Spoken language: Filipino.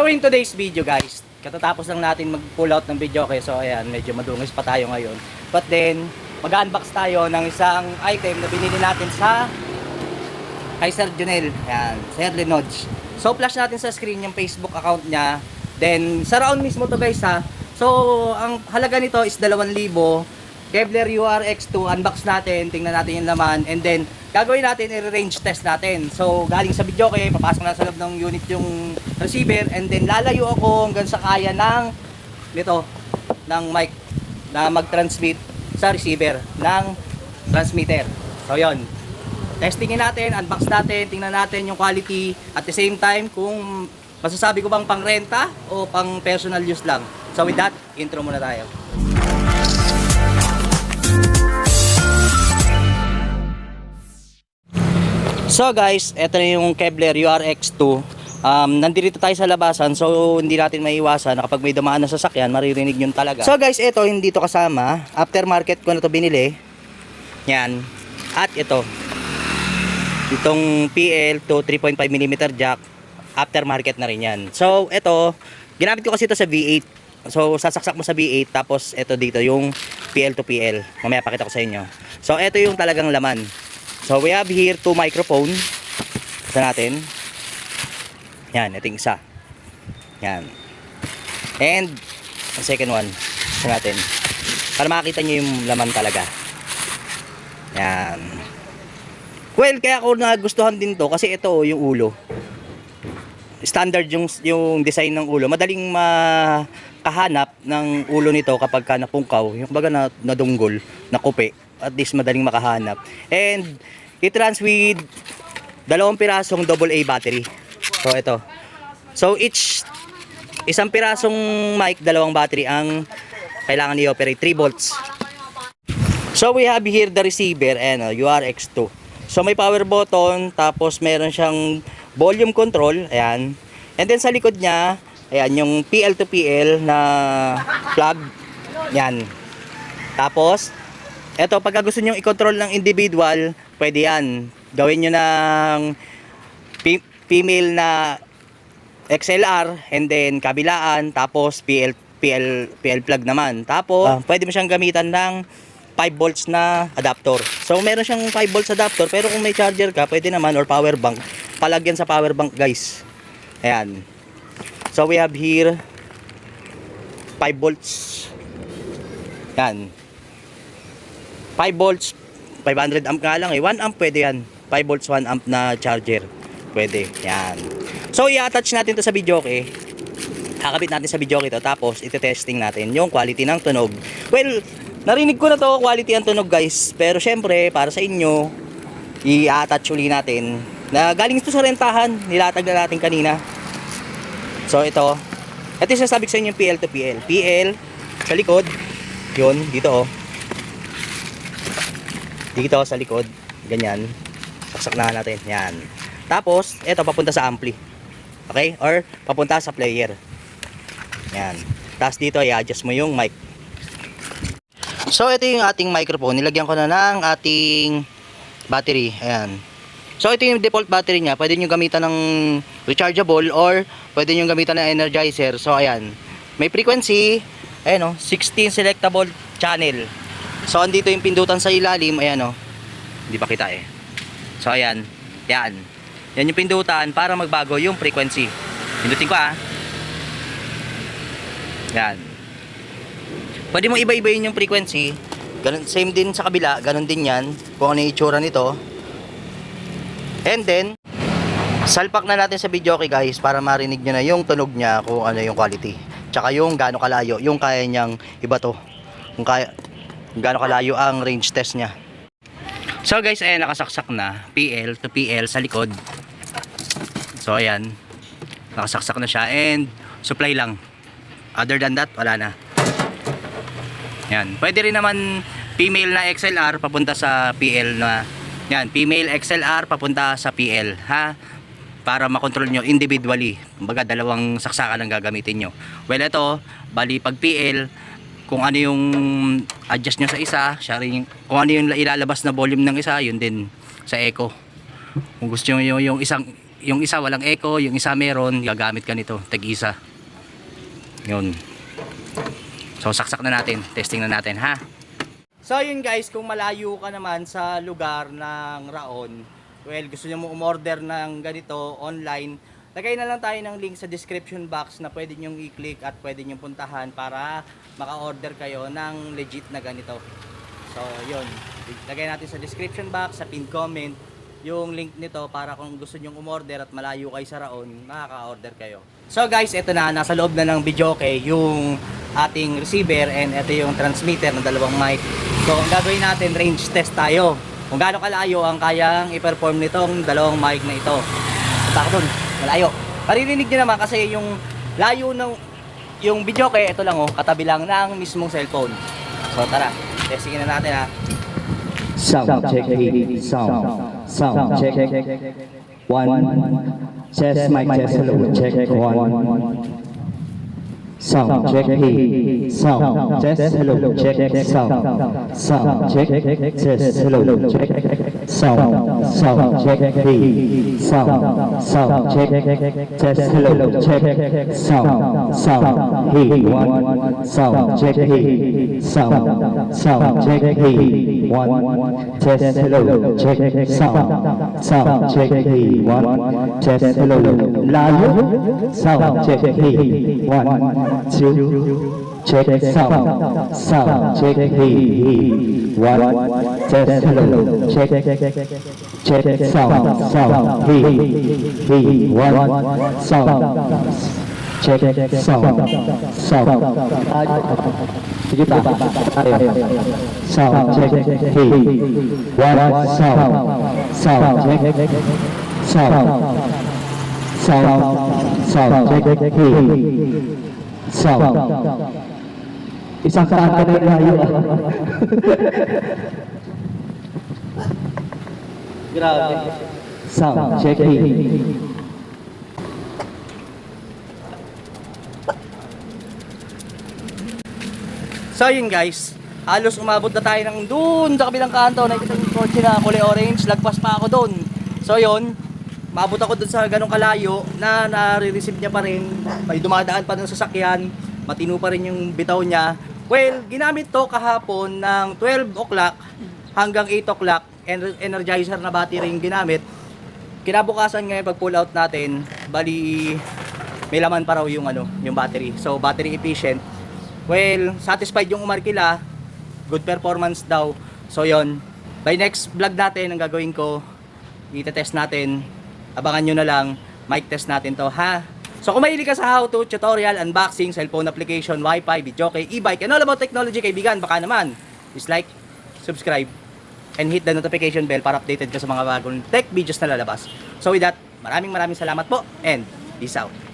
So in today's video guys, katatapos lang natin mag-pull out ng video okay, so ayan, medyo madungis pa tayo ngayon. But then, mag-unbox tayo ng isang item na binili natin sa kay Sir Junel, ayan, Sir Lenodge. So flash natin sa screen yung Facebook account niya. Then, sa round mismo to guys ha. So, ang halaga nito is 2,000. Kevlar URX2, unbox natin, tingnan natin yung laman, and then, gagawin natin, i-range test natin. So, galing sa video kay papasok na sa loob ng unit yung receiver, and then lalayo ako hanggang sa kaya ng, nito, ng mic na mag-transmit sa receiver ng transmitter. So, yon testingin natin, unbox natin, tingnan natin yung quality at the same time kung masasabi ko bang pang renta o pang personal use lang. So with that, intro muna tayo. So guys, eto na yung Kevlar URX2. Um, nandito tayo sa labasan so hindi natin maiwasan na kapag may dumaan na sasakyan maririnig yun talaga. So guys, ito hindi to kasama. Aftermarket ko na to binili. Yan. At ito, itong PL to 3.5 mm jack aftermarket na rin yan so ito ginamit ko kasi ito sa V8 so sasaksak mo sa V8 tapos ito dito yung PL to PL mamaya pakita ko sa inyo. So ito yung talagang laman. So we have here two microphone. Isa natin. Yan ito yung isa. Yan. And ang second one. Isa natin. Para makakita nyo yung laman talaga. Yan. Well, kaya ako nagustuhan din to kasi ito yung ulo. Standard yung yung design ng ulo. Madaling makahanap ng ulo nito kapag ka napungkaw, yung baga na nadunggol, nakupi. At least madaling makahanap. And it runs with dalawang pirasong double A battery. So ito. So each isang pirasong mic, dalawang battery ang kailangan i-operate 3 volts. So we have here the receiver and uh, URX2. So may power button, tapos meron siyang volume control, ayan. And then sa likod niya, ayan, yung PL to PL na plug, yan. Tapos, eto, pagka gusto nyo i-control ng individual, pwede yan. Gawin nyo ng female na XLR, and then kabilaan, tapos PL, PL, PL plug naman. Tapos, ah, pwede mo siyang gamitan ng 5 volts na adapter. So meron siyang 5 volts adapter pero kung may charger ka, pwede naman or power bank. Palagyan sa power bank, guys. Ayan. So we have here 5 volts. Yan. 5 volts 500 amp nga lang eh. 1 amp pwede yan. 5 volts 1 amp na charger. Pwede. Yan. So i-attach natin to sa video okay. Kakabit natin sa video ito tapos ite-testing natin yung quality ng tunog. Well, Narinig ko na to, quality ang tunog guys. Pero syempre, para sa inyo, i-attach uli natin. Na galing ito sa rentahan, nilatag na natin kanina. So ito, ito yung sasabi sa inyo yung PL to PL. PL, sa likod, yun, dito oh. Dito sa likod, ganyan. Saksak na natin, yan. Tapos, ito papunta sa ampli. Okay? Or papunta sa player. Yan. Tapos dito, i-adjust mo yung mic. So ito yung ating microphone. Nilagyan ko na ng ating battery. Ayan. So ito yung default battery niya. Pwede nyo gamitan ng rechargeable or pwede nyo gamitan ng energizer. So ayan. May frequency. Ayan o. 16 selectable channel. So andito yung pindutan sa ilalim. Ayan o. Hindi pa kita eh. So ayan. Yan. Yan yung pindutan para magbago yung frequency. Pindutin ko ah. Yan. Pwede mo iba-ibayin yung frequency. Ganun, same din sa kabila, ganun din yan. Kung ano yung itsura nito. And then, salpak na natin sa video okay guys para marinig nyo na yung tunog niya kung ano yung quality. Tsaka yung gaano kalayo, yung kaya niyang iba to. Kung kaya, gaano kalayo ang range test niya. So guys, ayan nakasaksak na PL to PL sa likod. So ayan, nakasaksak na siya and supply lang. Other than that, wala na. Yan. Pwede rin naman female na XLR papunta sa PL na yan, female XLR papunta sa PL, ha? Para makontrol nyo individually. Kumbaga dalawang saksakan ang gagamitin nyo. Well, ito, bali pag PL, kung ano yung adjust nyo sa isa, siya rin, kung ano yung ilalabas na volume ng isa, yun din sa echo. Kung gusto nyo yung, yung isang yung isa walang echo, yung isa meron, gagamit ka nito, tag-isa. Yun. So saksak na natin, testing na natin ha. So yun guys, kung malayo ka naman sa lugar ng Raon, well gusto niyo mo umorder ng ganito online, lagay na lang tayo ng link sa description box na pwede nyo i-click at pwede nyo puntahan para maka-order kayo ng legit na ganito. So yun, lagay natin sa description box, sa pin comment, yung link nito para kung gusto nyong umorder at malayo kayo sa Raon, makaka-order kayo. So guys, ito na, nasa loob na ng video okay, yung ating receiver and ito yung transmitter ng dalawang mic. So ang gagawin natin, range test tayo. Kung gaano kalayo ang kayang i-perform nitong dalawang mic na ito. Punta ako dun, malayo. Maririnig nyo naman kasi yung layo ng yung video kay ito lang oh, katabi lang ng mismong cellphone. So tara, testingin na natin ha. Sound check, sound, sound check, one, test mic test, hello, check, one. Sound check, eight, sound, test, hello, check, sound, sound. check, test, hello, check, sound, sound check, eight, sound, sound check, test, hello, check, sound, sound, he one, sound check, he, sound, sound check, he one, test, hello, check, sound, sound check, he one, test, hello, layo, sound check, he one, two, check, sound, sound check, eight, one, test, hello, check, check, sound, sound, eight, eight, one, sound, check, sound, sound, sound, check, eight, one, sound, sound, check, sound, sound, sound, check, eight, sound. Isang kanta na layo ah. Grabe. Sound, check, eight. So yun guys, halos umabot na tayo ng dun sa kabilang kanto. Nakikita yung kotse na kulay orange, lagpas pa ako dun. So yun, maabot ako dun sa ganong kalayo na nare-receive niya pa rin. May dumadaan pa ng sasakyan, matino pa rin yung bitaw niya. Well, ginamit to kahapon ng 12 o'clock hanggang 8 o'clock. Ener- Energizer na battery yung ginamit. Kinabukasan ngayon pag pull out natin, bali may laman pa raw yung ano, yung battery. So battery efficient. Well, satisfied yung umarkila. Good performance daw. So yon. By next vlog natin, ang gagawin ko, itetest natin. Abangan nyo na lang, mic test natin to ha. So kung mahilig ka sa how to, tutorial, unboxing, cellphone application, wifi, video kay e-bike, and all about technology kaibigan, baka naman, is like, subscribe, and hit the notification bell para updated ka sa mga bagong tech videos na lalabas. So with that, maraming maraming salamat po, and peace out.